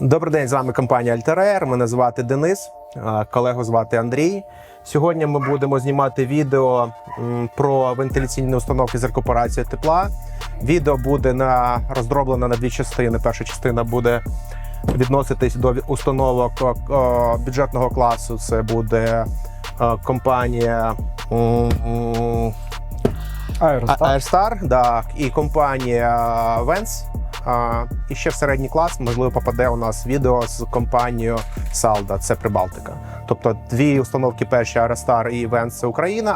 Добрий день, з вами компанія Альтерер. Мене звати Денис, колегу звати Андрій. Сьогодні ми будемо знімати відео про вентиляційні установки з рекуперацією тепла. Відео буде на роздроблено на дві частини. Перша частина буде відноситись до установок бюджетного класу. Це буде е, компанія м, Аеростар. І компанія Vents. І ще в середній клас, можливо, попаде у нас відео з компанією Salda, це Прибалтика. Тобто дві установки перші Aerostar і Vents це Україна,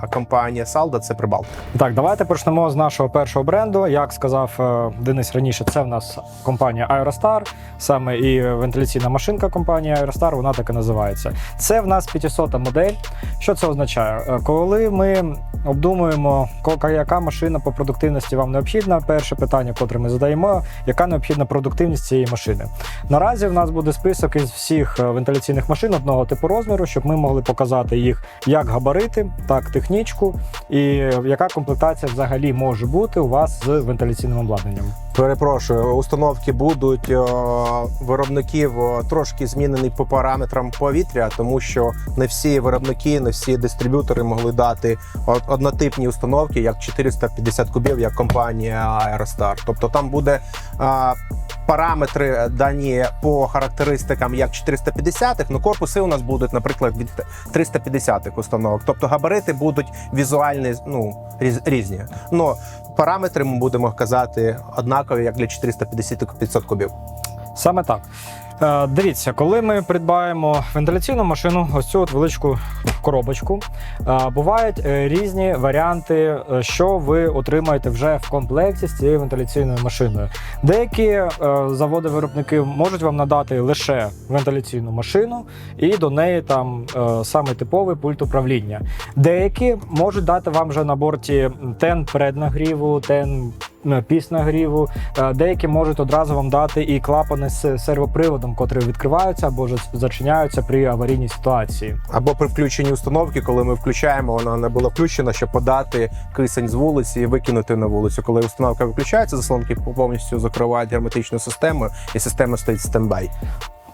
а, компанія Salda це Прибалтика. Так, давайте почнемо з нашого першого бренду. Як сказав е, Денис раніше, це в нас компанія Aerostar, саме і вентиляційна машинка компанії Aerostar, вона так і називається. Це в нас 500 модель. Що це означає? Е, Коли ми обдумуємо, яка машина по продуктивності вам необхідна, перше питання, котре ми задаємо, яка необхідна продуктивність цієї машини. Наразі в нас буде список із всіх е, вентиляційних машин одного типу розміру, щоб ми могли показати їх як габарити, так технічку, і яка комплектація взагалі може бути у вас з вентиляційним обладнанням. Перепрошую, установки будуть о, виробників о, трошки змінені по параметрам повітря, тому що не всі виробники, не всі дистриб'ютори могли дати однотипні установки, як 450 кубів, як компанія Aerostar. Тобто там буде а, параметри дані по характеристикам як 450-х, ну корпуси у нас будуть, наприклад, від 350-х установок. Тобто габарити будуть візуальні ну, різ- різні. Ну, параметри ми будемо казати однакові, як для 450-500 кубів. Саме так. Е, Дивіться, коли ми придбаємо вентиляційну машину, ось цю от величку коробочку, е, бувають е, різні варіанти, що ви отримаєте вже в комплекті з цією вентиляційною машиною. Деякі заводи-виробники можуть вам надати лише вентиляційну машину і до неї там саме типовий пульт управління. Деякі можуть дати вам вже на борті тен преднагріву, тен е, піснагріву, Е, Деякі можуть одразу вам дати і клапани з сервоприводом, котрі відкриваються або зачиняються при аварійній ситуації. Або при включенні установки, коли ми включаємо, вона не була включена, щоб подати кисень з вулиці і викинути на вулицю. Коли установка виключається, заслонки повністю закривають герметичну систему, і система стоїть стендбай.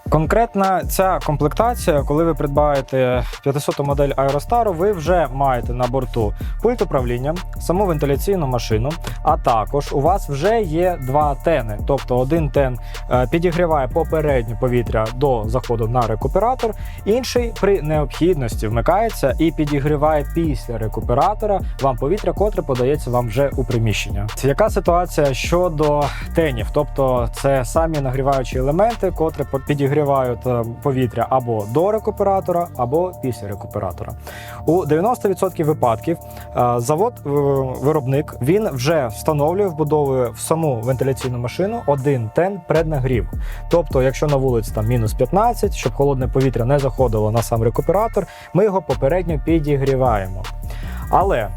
Конкретно ця комплектація, коли ви придбаєте 500 модель Aerostar, ви вже маєте на борту пульт управління, саму вентиляційну машину, а також у вас вже є два тени. Тобто один тен е, підігріває попереднє повітря до заходу на рекуператор, інший при необхідності вмикається і підігріває після рекуператора вам повітря, котре подається вам вже у приміщення. Яка ситуація щодо тенів? Тобто це самі нагріваючі елементи, котрі по- підігрівають е, повітря або до рекуператора, або після рекуператора. У 90% випадків е, завод е, він вже встановлює, вбудовує в саму вентиляційну машину один тен преднагрів. Тобто, якщо на вулиці там мінус 15, щоб холодне повітря не заходило на сам рекуператор, ми його попередньо підігріваємо. Але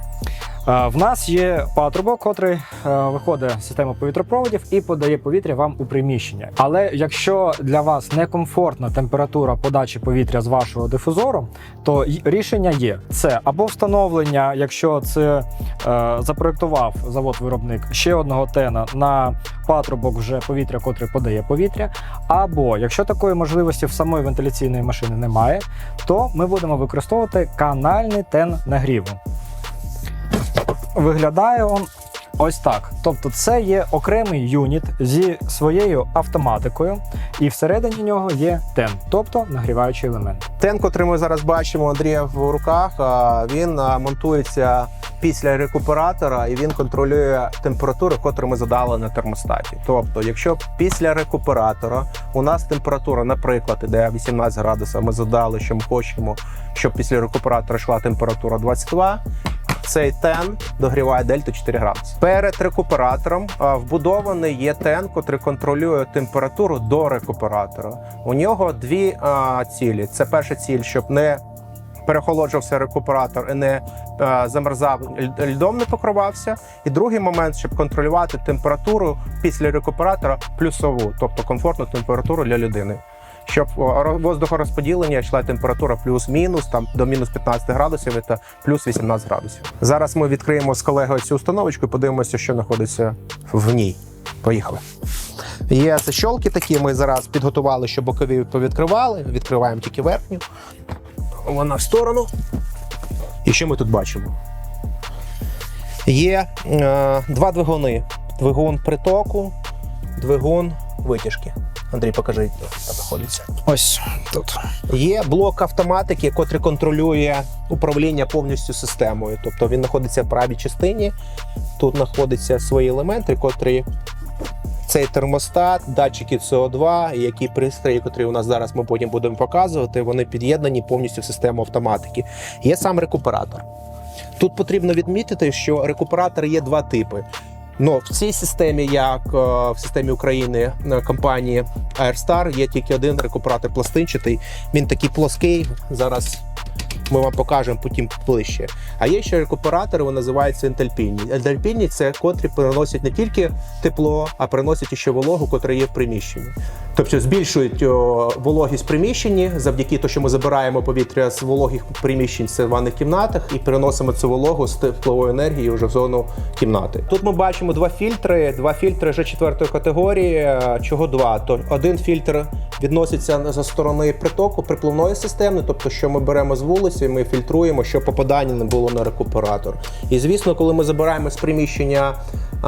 в нас є патрубок, котрий е, виходить з системи повітропроводів і подає повітря вам у приміщення. Але якщо для вас некомфортна температура подачі повітря з вашого дифузору, то рішення є: це або встановлення, якщо це е, запроектував завод-виробник ще одного тена на патрубок вже повітря, котре подає повітря. Або якщо такої можливості в самої вентиляційної машини немає, то ми будемо використовувати канальний тен нагріву. Виглядає он ось так. Тобто, це є окремий юніт зі своєю автоматикою, і всередині нього є тен, тобто нагріваючий елемент. Тен, котрий ми зараз бачимо Андрія в руках, він монтується після рекуператора і він контролює температуру, котру ми задали на термостаті. Тобто, якщо після рекуператора у нас температура, наприклад, іде 18 градусів, ми задали, що ми хочемо, щоб після рекуператора йшла температура 22, цей тен догріває дельту 4 градуси. Перед рекуператором вбудований є тен, котрий контролює температуру до рекуператора. У нього дві цілі. Це перша ціль, щоб не перехолоджувався рекуператор і не замерзав, льдом не покривався. І другий момент, щоб контролювати температуру після рекуператора плюсову, тобто комфортну температуру для людини. Щоб воздухорозподілення йшла температура плюс-мінус там до мінус 15 градусів та плюс 18 градусів. Зараз ми відкриємо з колегою цю установочку і подивимося, що знаходиться в ній. Поїхали. Є защолки такі, ми зараз підготували, щоб бокові повідкривали. Відкриваємо тільки верхню. Вона в сторону. І що ми тут бачимо? Є е, два двигуни: двигун притоку, двигун витяжки. Андрій, покажи, де там знаходиться. Ось тут. Є блок автоматики, який контролює управління повністю системою. Тобто він знаходиться в правій частині. Тут знаходяться свої елементи, котрі цей термостат, датчики СО2, і які пристрої, які у нас зараз ми потім будемо показувати, вони під'єднані повністю в систему автоматики. Є сам рекуператор. Тут потрібно відмітити, що рекуператори є два типи. Ну, в цій системі, як е, в системі України е, компанії Airstar, є тільки один рекуператор пластинчатий. Він такий плоский. Зараз ми вам покажемо потім ближче. А є ще рекуператори, вони називаються ентальпійні. Ентальпійні це котрі переносять не тільки тепло, а переносять ще вологу, котра є в приміщенні. Тобто збільшують вологість в приміщенні завдяки тому, що ми забираємо повітря з вологих приміщень це в ванних кімнатах і переносимо цю вологу з теплової енергії вже в зону кімнати. Тут ми бачимо два фільтри, два фільтри вже четвертої категорії. Чого два? То один фільтр відноситься за сторони притоку припливної системи, тобто, що ми беремо з вулиці, ми фільтруємо, щоб попадання не було на рекуператор. І звісно, коли ми забираємо з приміщення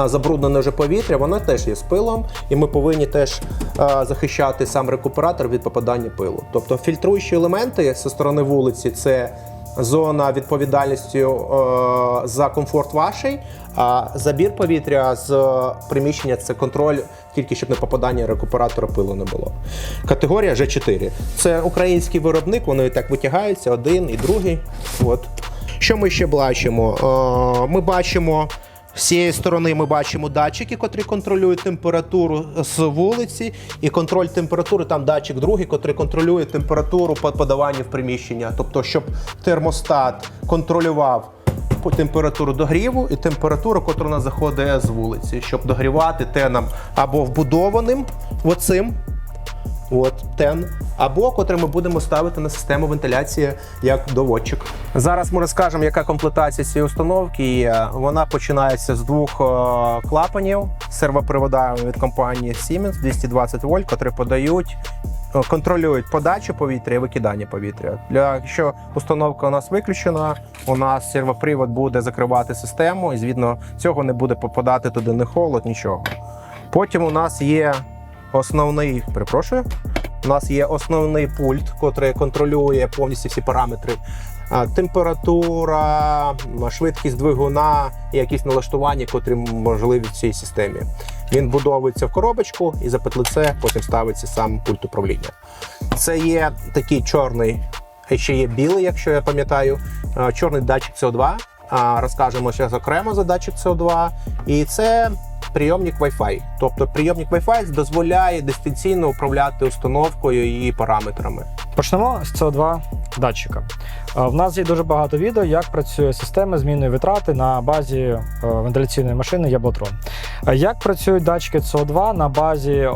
забруднене вже повітря, воно теж є з пилом, і ми повинні теж а, захищати сам рекуператор від попадання пилу. Тобто фільтруючі елементи зі сторони вулиці це. Зона відповідальності е, за комфорт ваший, а забір повітря з е, приміщення це контроль, тільки щоб не попадання рекуператора пилу не було. Категорія G4. Це український виробник, вони так витягаються, один і другий. От. Що ми ще бачимо? Е, Ми бачимо. З цієї сторони ми бачимо датчики, котрі контролюють температуру з вулиці, і контроль температури там датчик другий, котрий контролює температуру по подаванню в приміщення. Тобто, щоб термостат контролював температуру догріву і температуру, котра у нас заходить з вулиці, щоб догрівати теном або вбудованим оцим. От тен, або котре ми будемо ставити на систему вентиляції як доводчик. Зараз ми розкажемо, яка комплектація цієї установки. є. Вона починається з двох е, клапанів з сервоприводами від компанії Siemens 220 вольт, котрі подають. е, Контролюють подачу повітря і викидання повітря. Для якщо установка у нас виключена, у нас сервопривод буде закривати систему, і звідно цього не буде попадати туди ні холод, нічого. Потім у нас є основний, перепрошую, у нас є основний пульт, який контролює повністю всі параметри. Температура, швидкість двигуна і якісь налаштування, котрі можливі в цій системі. Він будовується в коробочку і за петлице потім ставиться сам пульт управління. Це є такий чорний, ще є білий, якщо я пам'ятаю, чорний датчик CO2. Розкажемо зараз окремо за датчик CO2. І це прийомник Wi-Fi. Тобто прийомник Wi-Fi дозволяє дистанційно управляти установкою і її параметрами. Почнемо з CO2 датчика. Е, В нас є дуже багато відео, як працює система змінної витрати на базі е, вентиляційної машини Яблотрон. Е, Як працюють датчики CO2 на базі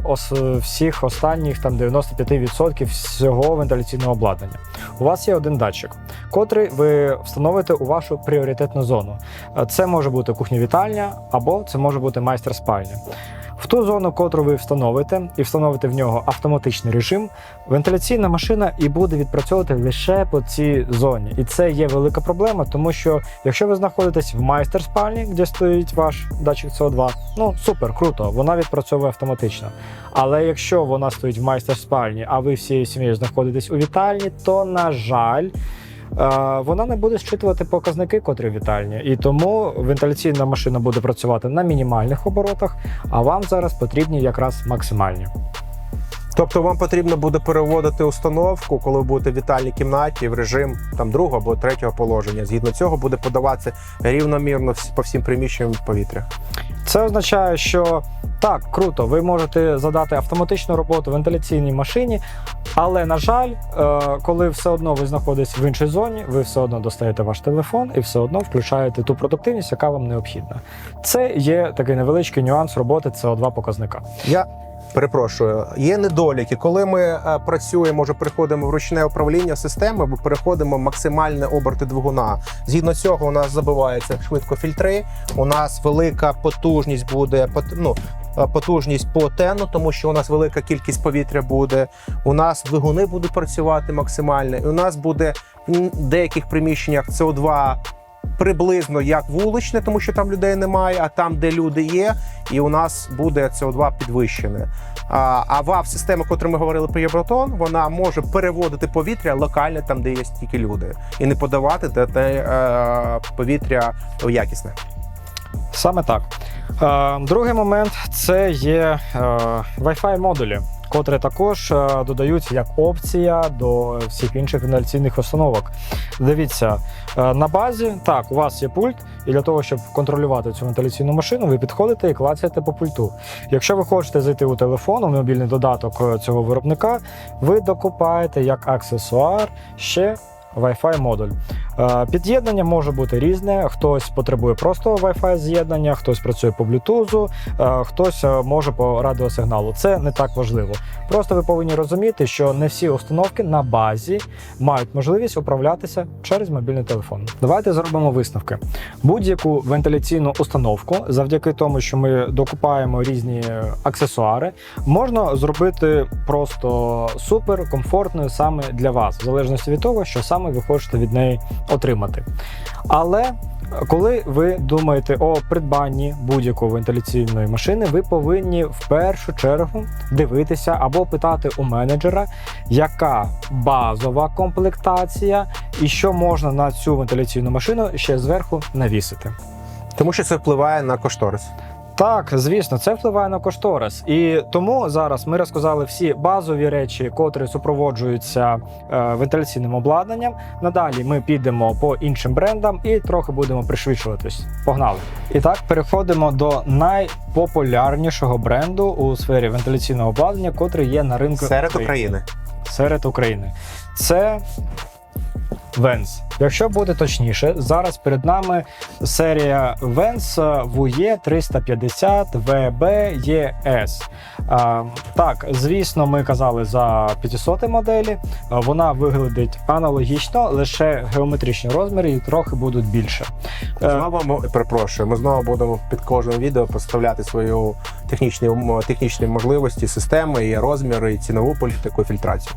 всіх останніх там 95% всього вентиляційного обладнання? У вас є один датчик, котрий ви встановите у вашу пріоритетну зону. Це може бути кухня-вітальня або це може бути майстер спальня. В ту зону, котру ви встановите, і встановите в нього автоматичний режим, вентиляційна машина і буде відпрацьовувати лише по цій зоні. І це є велика проблема, тому що якщо ви знаходитесь в майстер спальні, де стоїть ваш датчик СО2, ну супер, круто, вона відпрацьовує автоматично. Але якщо вона стоїть в майстер спальні, а ви всією сім'єю знаходитесь у вітальні, то на жаль. Вона не буде зчитувати показники, котрі вітальні, і тому вентиляційна машина буде працювати на мінімальних оборотах, а вам зараз потрібні якраз максимальні. Тобто вам потрібно буде переводити установку, коли ви будете в вітальній кімнаті в режим там другого або третього положення. Згідно цього буде подаватися рівномірно по всім приміщенням повітря. Це означає, що так, круто, ви можете задати автоматичну роботу вентиляційній машині, але на жаль, е, коли все одно ви знаходитесь в іншій зоні, ви все одно достаєте ваш телефон і все одно включаєте ту продуктивність, яка вам необхідна. Це є такий невеличкий нюанс роботи CO2 показника. Я перепрошую, є недоліки. Коли ми е, працюємо, вже переходимо в ручне управління системи, ми переходимо в максимальні оберти двигуна. Згідно цього, у нас забиваються швидко фільтри. У нас велика потужність буде ну, потужність по тену, тому що у нас велика кількість повітря буде. У нас двигуни будуть працювати максимально. І у нас буде в деяких приміщеннях СО2 приблизно як вуличне, тому що там людей немає, а там, де люди є, і у нас буде СО2 підвищене. А, вав система, яку ми говорили про Євротон, вона може переводити повітря локально там, де є тільки люди, і не подавати те, те е, повітря якісне. Саме так. Е, другий момент це є е, Wi-Fi модулі, котрі також е, додаються як опція до всіх інших вентиляційних установок. Дивіться, на базі так, у вас є пульт, і для того, щоб контролювати цю вентиляційну машину, ви підходите і клацаєте по пульту. Якщо ви хочете зайти у телефон, у мобільний додаток цього виробника, ви докупаєте як аксесуар ще Wi-Fi модуль. Е, Під'єднання може бути різне. Хтось потребує просто Wi-Fi з'єднання, хтось працює по Bluetooth, е, хтось е, може по радіосигналу. Це не так важливо. Просто ви повинні розуміти, що не всі установки на базі мають можливість управлятися через мобільний телефон. Давайте зробимо висновки. Будь-яку вентиляційну установку, завдяки тому, що ми докупаємо різні аксесуари, можна зробити просто супер комфортною саме для вас, в залежності від того, що саме ви хочете від неї отримати. Але коли ви думаєте о придбанні будь-якої вентиляційної машини, ви повинні в першу чергу дивитися або питати у менеджера, яка базова комплектація і що можна на цю вентиляційну машину ще зверху навісити. Тому що це впливає на кошторис. Так, звісно, це впливає на кошторис. І тому зараз ми розказали всі базові речі, котрі супроводжуються е, вентиляційним обладнанням. Надалі ми підемо по іншим брендам і трохи будемо пришвидшуватись. Погнали! І так, переходимо до найпопулярнішого бренду у сфері вентиляційного обладнання, котрий є на ринку Серед України. серед України. Це Vens. Якщо бути точніше, зараз перед нами серія Vens VUE 350 VB-ES. Так, звісно, ми казали за 500 моделі. Вона виглядить аналогічно, лише геометричні розміри і трохи будуть більше. Е, Знову ми перепрошую. Ми знову будемо під кожним відео поставляти свою технічні технічні можливості, системи, і розміри, і цінову політику, і фільтрацію.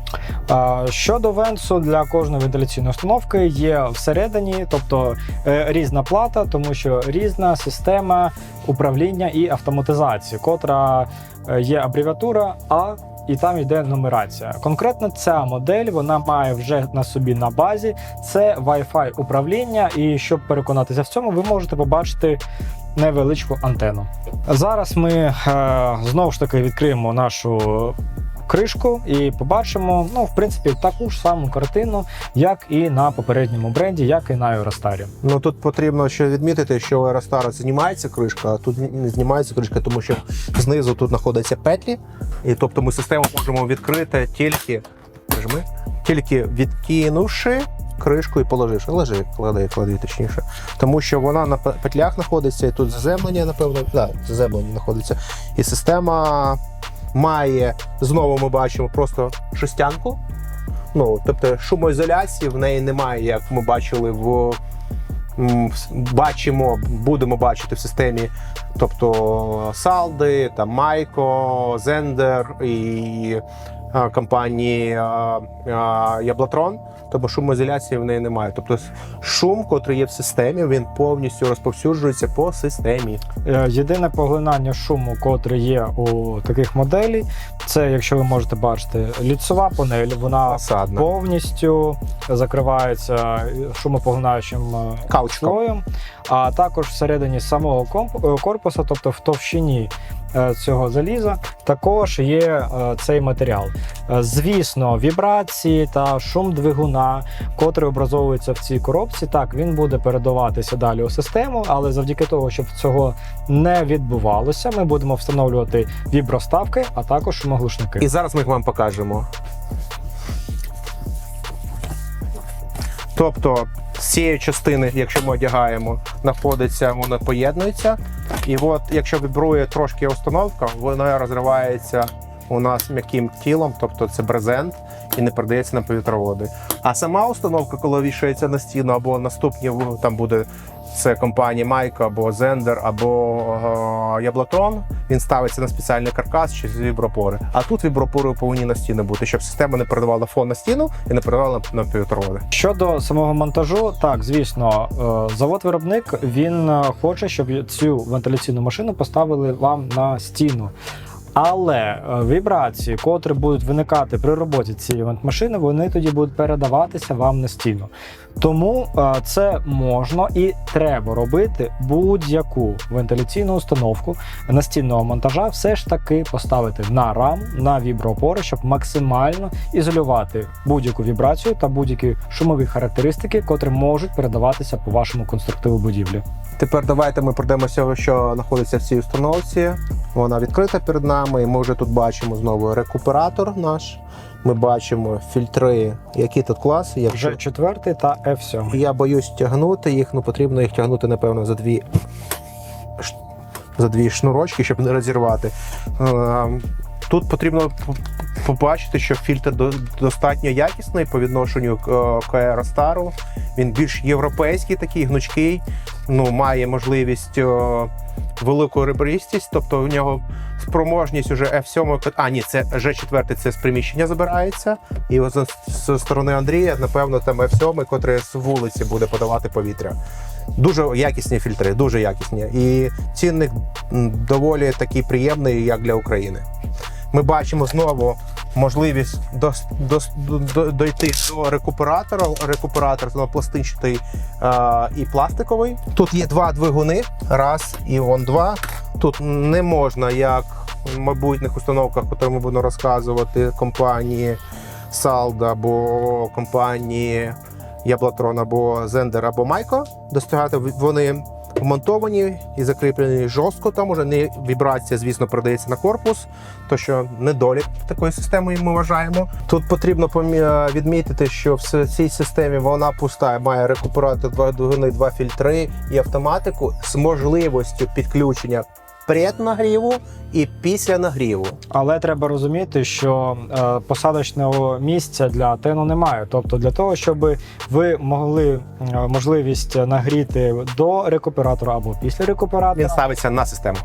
Щодо венсу для кожної вентиляційної установки є всередині, тобто е, різна плата, тому що різна система управління і автоматизації, котра е, є абревіатура А. І там йде нумерація. Конкретно ця модель вона має вже на собі на базі це Wi-Fi управління. І щоб переконатися в цьому, ви можете побачити невеличку антенну. Зараз ми е, знову ж таки відкриємо нашу кришку і побачимо, ну, в принципі, таку ж саму картину, як і на попередньому бренді, як і на Eurostar. Ну тут потрібно ще відмітити, що у Aerostar знімається кришка, а тут не знімається кришка, тому що знизу тут знаходяться петлі, і тобто ми систему можемо відкрити тільки прижми, тільки відкинувши кришку і положивши. Лежи, клади, клади точніше. Тому що вона на петлях знаходиться, і тут заземлення, напевно, да, заземлення знаходиться. І система має, знову ми бачимо просто шестянку. Ну, тобто шумоізоляції в неї немає, як ми бачили в бачимо, будемо бачити в системі, тобто Салди, там Майко, Зендер і компанії а, а, Яблатрон. Тобто шумоізоляції в неї немає. Тобто шум, котрий є в системі, він повністю розповсюджується по системі. Е, Єдине поглинання шуму, котре є у таких моделей, це, якщо ви можете бачити, ліцова панель, вона Осадно. повністю закривається шумопоглинаючим е, Каучком. слоєм, а також всередині самого е, корпуса, тобто в товщині е, цього заліза, також є е, цей матеріал. Е, Звісно, вібрації та шум двигуна, котрий образовується в цій коробці, так він буде передаватися далі у систему, але завдяки того, щоб цього не відбувалося, ми будемо встановлювати віброставки, а також шумоглушники. І зараз ми їх вам покажемо. Тобто з цієї частини, якщо ми одягаємо, знаходиться, воно поєднується. І от, якщо вібрує трошки установка, вона розривається у нас м'яким тілом, тобто це брезент, і не передається на повітроводи. А сама установка, коли вішається на стіну або наступні там буде це компанія Майка або Zender, або е, Яблатрон. Він ставиться на спеціальний каркас чи з вібропори. А тут вібропори повинні на стіну бути, щоб система не передавала фон на стіну і не передавала на півтороди. Щодо самого монтажу, так звісно, е, завод-виробник він е, хоче, щоб цю вентиляційну машину поставили вам на стіну. Але вібрації, котрі будуть виникати при роботі цієї вентмашини, вони тоді будуть передаватися вам на стіну. Тому це можна і треба робити будь-яку вентиляційну установку настінного монтажа, все ж таки поставити на рам, на віброопори, щоб максимально ізолювати будь-яку вібрацію та будь-які шумові характеристики, котрі можуть передаватися по вашому конструктиву будівлі. Тепер давайте ми пройдемося, що знаходиться в цій установці. Вона відкрита перед нами, і ми вже тут бачимо знову рекуператор наш. Ми бачимо фільтри, які тут класи. Якщо Вже четвертий та F7. я боюсь тягнути їх, ну потрібно їх тягнути, напевно, за дві, за дві шнурочки, щоб не розірвати. Е, Тут потрібно побачити, що фільтр достатньо якісний по відношенню к к Аеростару. Він більш європейський, такий гнучкий, ну, має можливість е, велику ребристість, тобто у нього спроможність уже F7, а ні, це G4, це з приміщення забирається. І з- сторони Андрія, напевно, там F7, котрий з вулиці буде подавати повітря. Дуже якісні фільтри, дуже якісні. І цінник доволі такий приємний, як для України. Ми бачимо знову можливість дос, дос, до, дойти до рекуператора. Рекуператор пластинчатий е, і пластиковий. Тут є два двигуни, раз і он два. Тут не можна, як в майбутніх установках, про ми будемо розказувати, компанії Салда або компанії Яблатрон або Zender або Майко достигати. Вони вмонтовані і закріплені жорстко. Там уже не вібрація, звісно, передається на корпус, то що недолік такої системи ми вважаємо. Тут потрібно відмітити, що в цій системі вона пуста, має рекуператор, два двигуни, два фільтри і автоматику з можливістю підключення преднагріву і після нагріву. Але треба розуміти, що е, посадочного місця для тену немає. Тобто, для того, щоб ви могли е, можливість нагріти до рекуператора або після рекуператора, Він ставиться на систему.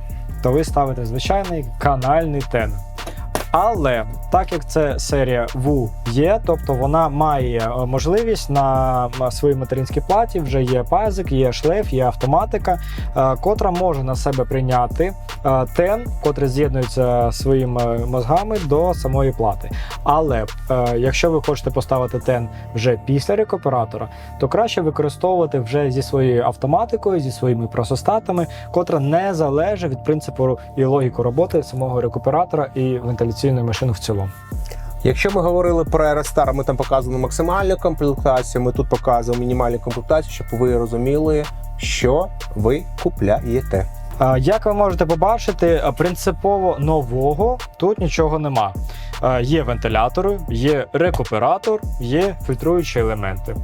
то ви ставите звичайний канальний тен. Але так як це серія VU є, тобто вона має е, можливість на своїй материнській платі вже є пазик, є шлейф, є автоматика, е, котра може на себе прийняти е, тен, котрий з'єднується своїми мозгами до самої плати. Але якщо ви хочете поставити тен вже після рекуператора, то краще використовувати вже зі своєю автоматикою, зі своїми просостатами, котра не залежить від принципу і логіки роботи самого рекуператора і вентиляційної машини в цілому. Якщо ми говорили про Aerostar, ми там показували максимальну комплектацію, ми тут показуємо мінімальну комплектацію, щоб ви розуміли, що ви купляєте. Як ви можете побачити, принципово нового тут нічого нема. Є вентилятори, є рекуператор, є фільтруючі елементи.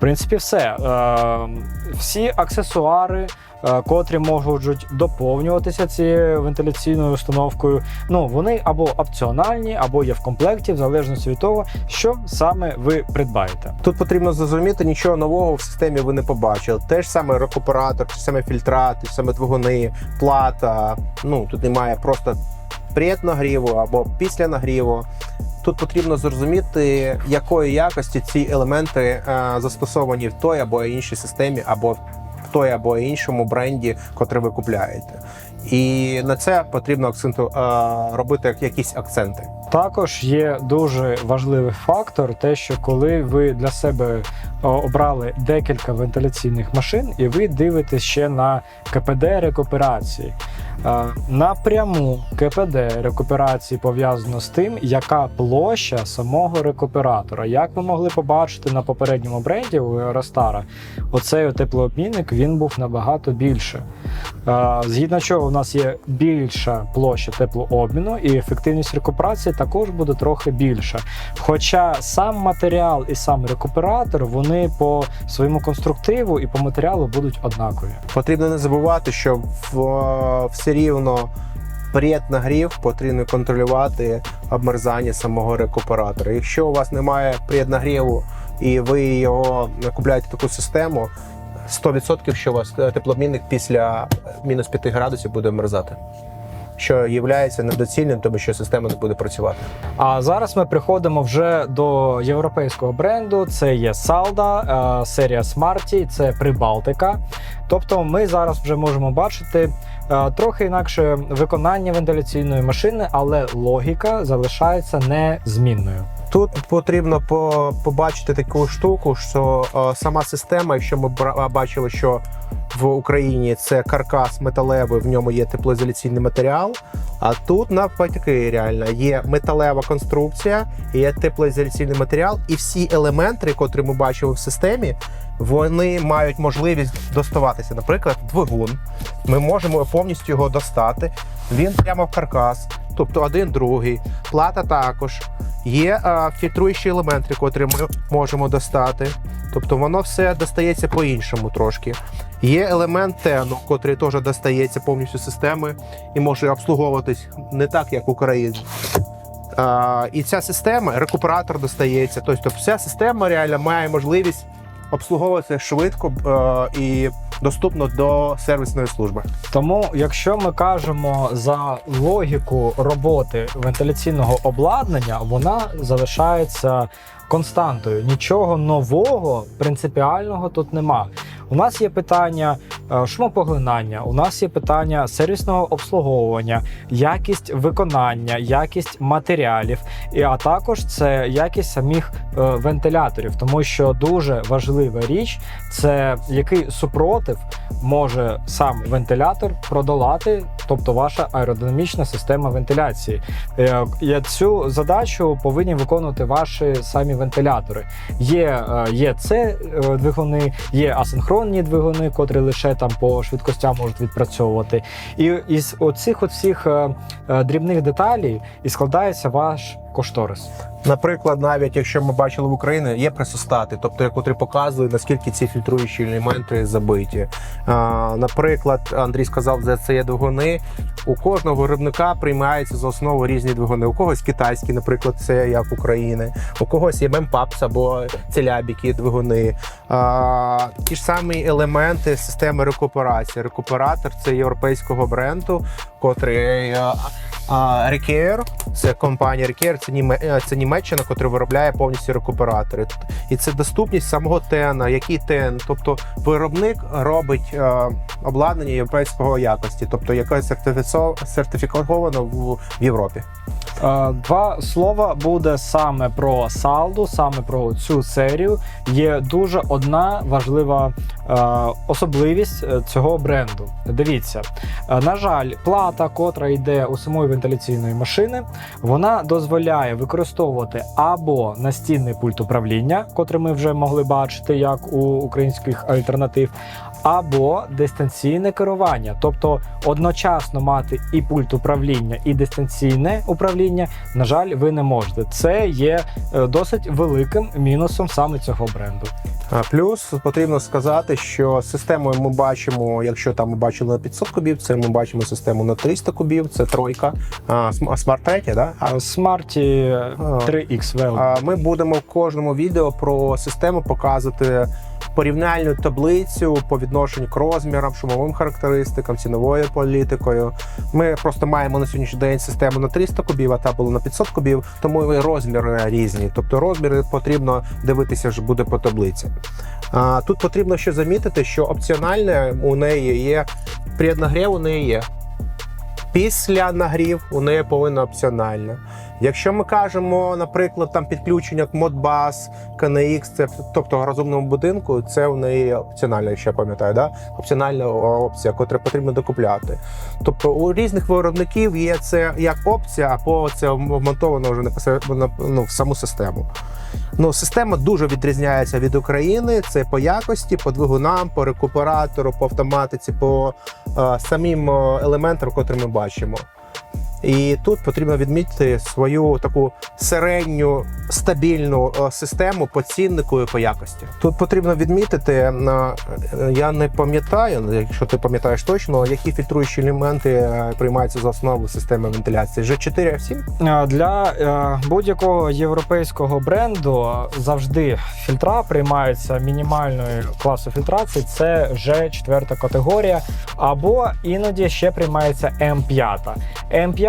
Принципі, все. Е, Всі аксесуари, е, котрі можуть доповнюватися цією вентиляційною установкою, ну вони або опціональні, або є в комплекті, в залежності від того, що саме ви придбаєте. Тут потрібно зрозуміти, нічого нового в системі ви не побачили. Те ж саме рекуператор, те саме фільтра, те саме двигуни, плата. Ну тут немає просто преднагріву або після нагріву. Тут потрібно зрозуміти, якої якості ці елементи е, застосовані в той або іншій системі, або в той або іншому бренді, котрий ви купляєте. І на це потрібно акценту, е, робити якісь акценти. Також є дуже важливий фактор, те, що коли ви для себе обрали декілька вентиляційних машин, і ви дивитесь ще на КПД рекуперації. Е, Напряму КПД рекуперації пов'язано з тим, яка площа самого рекуператора. Як ви могли побачити на попередньому бренді у Ростара, оцей теплообмінник він був набагато більше. Е, Згідно чого у нас є більша площа теплообміну, і ефективність рекуперації також буде трохи більша. Хоча сам матеріал і сам рекуператор вони по своєму конструктиву і по матеріалу будуть однакові. Потрібно не забувати, що в, все рівно преднагрів потрібно контролювати обмерзання самого рекуператора. Якщо у вас немає преднагріву і ви його купляєте таку систему, 100% що у вас е, теплообмінник після е, мінус 5 градусів буде мерзати. Що є недоцільним, тому що система не буде працювати. А зараз ми приходимо вже до європейського бренду. Це є Salda, е, серія Smarty, це Прибалтика. Тобто, ми зараз вже можемо бачити е, трохи інакше виконання вентиляційної машини, але логіка залишається незмінною. Тут потрібно побачити таку штуку, що е, сама система, якщо ми бачили, що в Україні це каркас металевий, в ньому є теплоізоляційний матеріал. А тут навпаки, реально є металева конструкція, є теплоізоляційний матеріал, і всі елементи, котрі ми бачимо в системі, вони мають можливість доставатися. Наприклад, двигун. Ми можемо повністю його достати. Він прямо в каркас, тобто один другий, плата також. Є а, фільтруючі елементи, котрі ми можемо достати. Тобто воно все достається по-іншому трошки. Є елемент тену, котрий теж достається повністю системи і може обслуговуватись не так, як в Україні. А, і ця система, рекуператор достається. Тобто вся система реально має можливість обслуговуватися швидко е, і доступно до сервісної служби. Тому, якщо ми кажемо за логіку роботи вентиляційного обладнання, вона залишається константою. Нічого нового, принципіального тут нема. У нас є питання шумопоглинання, у нас є питання сервісного обслуговування, якість виконання, якість матеріалів, і а також це якість самих е, вентиляторів, тому що дуже важлива річ це який супротив може сам вентилятор продолати, тобто ваша аеродинамічна система вентиляції. Е, Цю задачу повинні виконувати ваші самі вентилятори. Є е, є це е, двигуни, є асинхронні двигуни, котрі лише там по швидкостям можуть відпрацьовувати. І із оцих от всіх е, е, дрібних деталей і складається ваш кошторис. Наприклад, навіть якщо ми бачили в Україні, є пресостати, тобто котрі показують, наскільки ці фільтруючі елементи забиті. А, наприклад, Андрій сказав, за це є двигуни. У кожного виробника приймаються за основу різні двигуни. У когось китайські, наприклад, це як України, у когось є мемпапс або целябіки двигуни. А, ті ж самі елементи системи рекуперації. Рекуператор це європейського бренду, котрий. а Рекер, це компанія Рекер, це, е, це Німеччина, яка виробляє повністю рекуператори. І це доступність самого тена, який тен. Тобто виробник робить е, обладнання європейського якості, тобто яке сертифіковано в, Європі. Е, Два слова буде саме про салду, саме про цю серію. Є дуже одна важлива е, особливість е, цього бренду. Дивіться, е, на жаль, плата, котра йде у самої вентиляційної машини, вона дозволяє використовувати або настінний пульт управління, котрий ми вже могли бачити, як у українських альтернатив. Або дистанційне керування, тобто одночасно мати і пульт управління, і дистанційне управління, на жаль, ви не можете. Це є е, досить великим мінусом саме цього бренду. Плюс потрібно сказати, що системою ми бачимо, якщо там ми бачили на 500 кубів, це ми бачимо систему на 300 кубів, це тройка, смарт 3, да? А Смарті 3X Well. А Ми будемо в кожному відео про систему показувати порівняльну таблицю по відношенню к розмірам, шумовим характеристикам, ціновою політикою. Ми просто маємо на сьогоднішній день систему на 300 кубів, а та була на 500 кубів, тому і розміри різні. Тобто розміри потрібно дивитися ж буде по таблиці. А, Тут потрібно ще замітити, що опціональне у неї є преднагрів у неї є. Після нагрів у неї повинна опціональна. Якщо ми кажемо, наприклад, там підключення Modbus, KNX, це тобто в розумному будинку, це у неї опціональна, якщо я пам'ятаю, да? опціональна опція, яку потрібно докупляти. Тобто у різних виробників є це як опція, або це вмонтовано вже ну, в саму систему. Ну, система дуже відрізняється від України. Це по якості, по двигунам, по рекуператору, по автоматиці, по е, самим е, елементам, котрі ми бачимо. І тут потрібно відмітити свою таку середню стабільну е, систему по ціннику і по якості. Тут потрібно відмітити, е, е, я не пам'ятаю, якщо ти пам'ятаєш точно, які фільтруючі елементи приймаються за основу системи вентиляції. G4 F7? Е, Для будь-якого європейського бренду завжди фільтра приймаються мінімальної класу фільтрації. Це G4 категорія, або іноді ще приймається М5.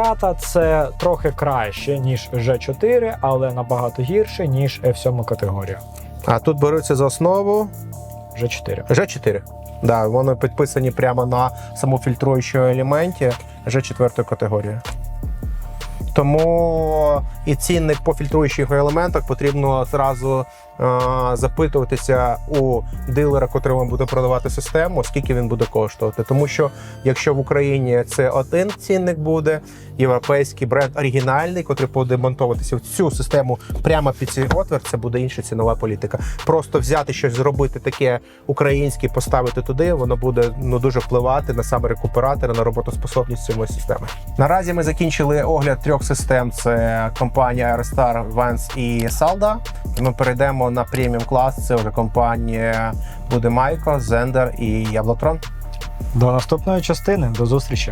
М5 це трохи краще ніж G4, але набагато гірше ніж F7 категорія. А тут беруться за основу G4. G4. Да, вони підписані прямо на саму фільтруючому елементі G4 категорії. Тому і цінник по фільтруючих елементах потрібно зразу е, запитуватися у дилера, котрий вам буде продавати систему, скільки він буде коштувати. Тому що якщо в Україні це один цінник буде, європейський бренд оригінальний, котрий буде монтуватися в цю систему прямо під цей отвір, це буде інша цінова політика. Просто взяти щось, зробити таке українське, поставити туди, воно буде ну дуже впливати на саме рекуператор, на роботоспособність самої системи. Наразі ми закінчили огляд трьох систем: це компанія Aerostar, Vance і Salda. Ми перейдемо на преміум клас. Це вже компанія буде Майко, Зендер і Яблотрон. До наступної частини. До зустрічі.